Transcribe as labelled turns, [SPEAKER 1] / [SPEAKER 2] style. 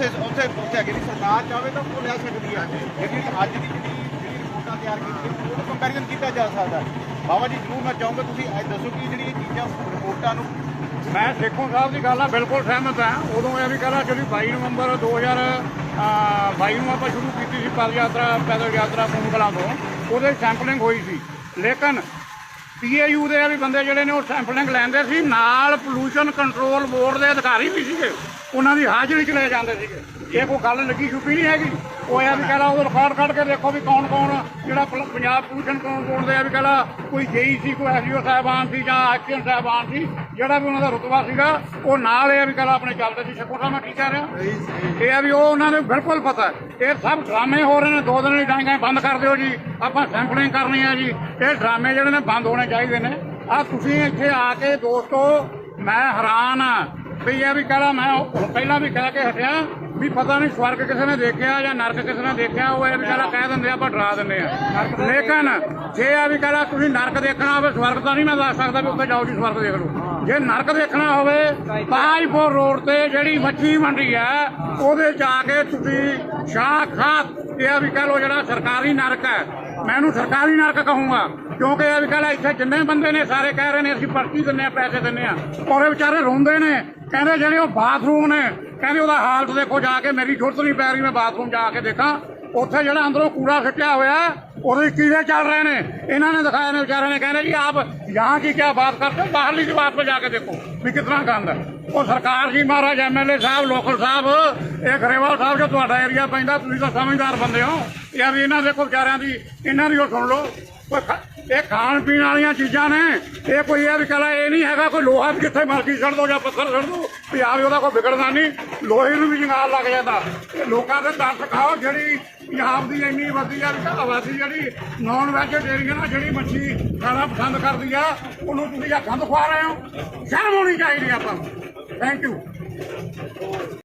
[SPEAKER 1] ਉੱਥੇ ਉੱਥੇ ਉੱਥੇ ਅੱਗੇ ਦੀ ਸਰਕਾਰ ਚਾਹਵੇ ਤਾਂ ਉਹ ਲੈ ਸਕਦੀ ਹੈ ਲੇਕਿਨ ਅੱਜ ਦੀ ਜਿਹੜੀ ਜਿਹੜੀ ਰਿਪੋਰਟਾਂ ਤਿਆਰ ਕੀਤੀਆਂ ਉਹਨੂੰ ਕੰਪੈਰੀਜ਼ਨ ਕੀਤਾ ਜਾ ਸਕਦਾ। ਬਾਬਾ ਜੀ, ਜਰੂਰ ਮੈਂ ਚਾਹੂੰਗਾ ਤੁਸੀਂ ਅੱਜ ਦੱਸੋ ਕਿ ਜਿਹੜੀ ਇਹ ਚੀਜ਼ਾਂ ਰਿਪੋਰਟਾਂ ਨੂੰ
[SPEAKER 2] ਮੈਂ ਸੇਖੋਂ ਸਾਹਿਬ ਦੀ ਗੱਲ ਨਾਲ ਬਿਲਕੁਲ ਸਹਿਮਤ ਹਾਂ ਉਦੋਂ ਇਹ ਵੀ ਕਹਿੰਦਾ ਜਿਹੜੀ 22 ਨਵੰਬਰ 2022 ਨੂੰ ਆਪਾਂ ਸ਼ੁਰੂ ਕੀਤੀ ਸੀ ਪਦ ਯਾਤਰਾ ਪੈਦਲ ਯਾਤਰਾ ਪੂੰਗਲਾਂ ਤੋਂ, ਉਹਦੇ ਸੈਂਪਲਿੰਗ ਹੋਈ ਸੀ। ਲੇਕਿਨ ਪੀਏਯੂ ਦੇ ਵੀ ਬੰਦੇ ਜਿਹੜੇ ਨੇ ਉਹ ਸੈਂਪਲਿੰਗ ਲੈਂਦੇ ਸੀ, ਨਾਲ ਪੋਲੂਸ਼ਨ ਕੰਟਰੋਲ ਬੋਰਡ ਦੇ ਅਧਿਕਾਰੀ ਵੀ ਸੀਗੇ। ਉਹਨਾਂ ਦੀ ਹਾਜ਼ਰੀ 'ਚ ਲੈ ਜਾਂਦੇ ਸੀਗੇ। ਇਹ ਕੋਈ ਗੱਲ ਲੱਗੀ ਛੁਪੀ ਨਹੀਂ ਹੈਗੀ? ਉਹ ਇਹ ਵੀ ਕਹਿੰਦਾ ਉਹ ਰਿਕਾਰਡ ਕੱਢ ਕੇ ਦੇਖੋ ਵੀ ਕੌਣ ਕੌਣ ਜਿਹੜਾ ਪਲ- ਪੰਜਾਬ ਪੋਲੂਸ਼ਨ ਕੰਟਰੋਲ ਬੋਰਡ ਦੇ ਆ ਵੀ ਕਹਿੰਦਾ ਕੋਈ ਜੇਈ ਸੀ ਕੋਈ ਐਸਡੀਓ ਸਾਹਿਬਾਨ ਸੀ ਜਾਂ ਐਕਸ਼ਨ ਸਾਹਿਬਾਨ ਸੀ ਜਿਹੜਾ ਵੀ ਉਹਨਾਂ ਦਾ ਰੁਤਬਾ ਸੀਗਾ ਉਹ ਨਾਲ ਇਹ ਵੀ ਕਹਿੰਦਾ ਆਪਣੇ ਚੱਲਦੇ ਸੀ। ਸਾਹਿਬ ਮੈਂ ਠੀਕ ਕਹਿ ਰਿਹਾ? ਇਹ ਆ ਵੀ ਉਹ ਉਹਨਾਂ ਨੂੰ ਬਿਲਕੁਲ ਪਤਾ ਹੈ। ਇਹ ਸਭ ਡਰਾਮੇ ਹੋ ਰਹੇ ਨੇ ਦੋ ਦਿਨ ਲਈ ਡਾਂਗਾ ਬੰਦ ਕਰ ਦਿਓ ਜੀ ਆਪਾਂ ਸੈਂਪਲਿੰਗ ਕਰਨੀ ਹੈ ਜੀ। ਇਹ ਡਰਾਮੇ ਜਿਹੜੇ ਨੇ ਬੰਦ ਹੋਣੇ ਚਾਹੀਦੇ ਨੇ। ਆ ਤੁਸੀਂ ਇੱਥੇ ਆ ਕੇ ਦੋਸਤੋ ਮੈਂ ਹੈਰਾਨ ਆ। ਵੀ ਇਹ ਵੀ ਕਹਦਾ ਮੈਂ ਉਹ ਪਹਿਲਾਂ ਵੀ ਕਹਿ ਕੇ ਹਟਿਆ। ਵੀ ਪਤਾ ਨਹੀਂ ਸਵਰਗ ਕਿਸੇ ਨੇ ਦੇਖਿਆ ਜਾਂ ਨਰਕ ਕਿਸੇ ਨੇ ਦੇਖਿਆ ਉਹ ਇਹ ਵਿਚਾਰਾ ਕਹਿ ਦਿੰਦੇ ਆ, ਆਪਾਂ ਡਰਾ ਦਿੰਦੇ ਆ। ਲੇਕਿਨ ਜੇ ਆ ਵੀ ਕਹਦਾ ਤੁਸੀਂ ਨਰਕ ਦੇਖਣਾ ਹੋਵੇ ਸਵਰਗ ਤਾਂ ਨਹੀਂ ਮੈਂ ਦੱਸ ਸਕਦਾ ਵੀ ਉੱਥੇ ਜਾਓ ਜੀ ਸਵਰਗ ਦੇਖ ਲਓ। ਜੇ ਨਰਕ ਦੇਖਣਾ ਹੋਵੇ ਤਾਜਪੁਰ ਰੋਡ ਤੇ ਜਿਹੜੀ ਮੱਛੀ ਮੰਡੀ ਹੈ ਉਹਦੇ ਚ ਆ ਕੇ ਤੁਸੀਂ ਸ਼ਾਹ ਖਾਤ ਇਹ ਵੀ ਕਹ ਲਓ ਜਿਹੜਾ ਸਰਕਾਰੀ ਨਰਕ ਹੈ। ਮੈਂ ਇਹਨੂੰ ਸਰਕਾਰੀ ਨਰਕ ਕਹੂੰਗਾ ਕਿਉਂਕਿ ਇਹ ਵੀ ਕਹ ਲੈ ਇੱਥੇ ਜਿੰਨੇ ਬੰਦੇ ਨੇ ਸਾਰੇ ਕਹਿ ਰਹੇ ਨੇ ਅਸੀਂ ਪਰਚੀ ਦਿੰਨੇ ਆ ਪੈਸੇ ਦਿੰਨੇ ਆ ਔਰ ਵਿਚਾਰੇ ਰੋਂਦੇ ਨੇ। ਕਹਿੰਦੇ ਜਿਹੜੇ ਉਹ ਬਾਥਰੂਮ ਨੇ, ਕਹਿੰਦੇ ਉਹਦਾ ਹਾਲਤ ਦੇਖੋ ਜਾ ਕੇ ਮੇਰੀ ਜੁਰਤ ਨਹੀਂ ਪੈ ਰਹੀ, ਮੈਂ ਬਾਥਰੂਮ ਜਾ ਕੇ ਦੇਖਾਂ। ਉੱਥੇ ਜਿਹੜਾ ਅੰਦਰੋਂ ਕੂੜਾ ਸਿੱਟਿਆ ਹੋਇਆ, ਉਹਦੇ ਕੀੜੇ ਚੱਲ ਰਹੇ ਨੇ। ਇਹਨਾਂ ਨੇ ਦਿਖਾਇਆ ਨੇ, ਵਿਚਾਰਿਆਂ ਨੇ ਕਹਿੰਦੇ ਜੀ, ਆਪ ਯਹਾਂ ਕੀ ਕੀ ਬਾਤ ਕਰਦੇ ਬਾਹਰਲੀ ਦੀਵਾਰ 'ਤੇ ਜਾ ਕੇ ਦੇਖੋ ਵੀ ਕਿਤਨਾ ਗੰਦ ਹੈ। ਉਹ ਸਰਕਾਰ ਜੀ, ਮਹਾਰਾਜ ਐਮਐਲਏ ਸਾਹਿਬ, ਲੋਕਲ ਸਾਹਿਬ, ਇਹ ਗਰੇਵਾਲ ਸਾਹਿਬ ਜੋ ਤੁਹਾਡਾ ਏਰੀਆ ਪੈਂਦਾ, ਤੁਸੀਂ ਤਾਂ ਸਮਝਦਾਰ ਬੰਦੇ ਹੋ। ਯਾਰ ਇਹਨਾਂ ਦੇ ਕੋ ਵਿਚਾਰਿਆਂ ਦੀ, ਇਹਨਾਂ ਦੀ ਉਹ ਸੁਣ ਲਓ। ਇਹ ਖਾਣ ਪੀਣ ਵਾਲੀਆਂ ਚੀਜ਼ਾਂ ਨੇ। ਇਹ ਕੋਈ ਇਹ ਵੀ ਇਹ ਨਹੀਂ ਹੈਗਾ, ਕੋਈ ਲੋਹਾ ਵੀ ਜਿੱਥੇ ਮਰਜ਼ੀ ਛੱਡ ਦੋ ਜਾਂ ਪੱਥਰ ਛੱਡ ਦੋ। ਵੀ ਆ ਉਹਦਾ ਕੋਈ ਵਿਗੜਦਾ ਨਹੀਂ। ਲੋਹੇ ਨੂੰ ਵੀ ਜੰਗਾਲ ਲੱਗ ਜਾਂਦਾ। ਇਹ ਲੋਕਾਂ ਦੇ ਤਰਸ ਖਾਓ ਜਿਹੜੀ ਪੰਜਾਬ ਦੀ ਇੰਨੀ ਵਧੀਆ ਆਬਾਦੀ ਜਿਹੜੀ ਨਾਨ ਵੈਜੀਟੇਰੀਅਨ ਆ ਜਿਹੜੀ ਮੱਛੀ ਖਾਣਾ ਪਸੰਦ ਕਰਦੀ ਆ, ਉਹਨੂੰ ਤੁਸੀਂ ਆ ਗੰਦ ਖਵਾ ਰਹੇ ਹੋ। ਸ਼ਰਮ ਹੋਣੀ ਚਾਹੀਦੀ ਆਪਾਂ ਨੂੰ। Thank you